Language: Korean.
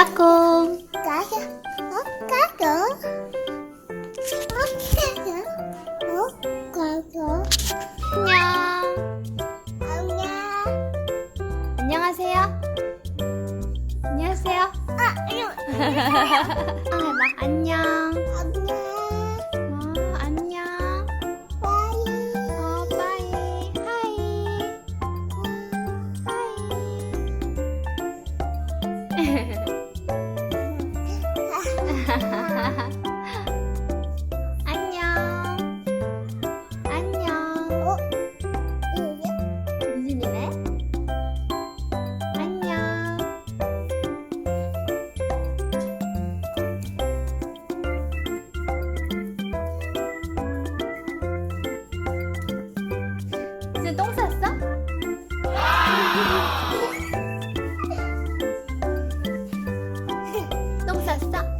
까꿍. 가요. 어, 가요. 어. 어. 안녕. 안녕. 안녕하세요. 안녕하세요. 아, 이거. 아, 해봐. 안녕. 이제 똥 쌌어? 똥 쌌어?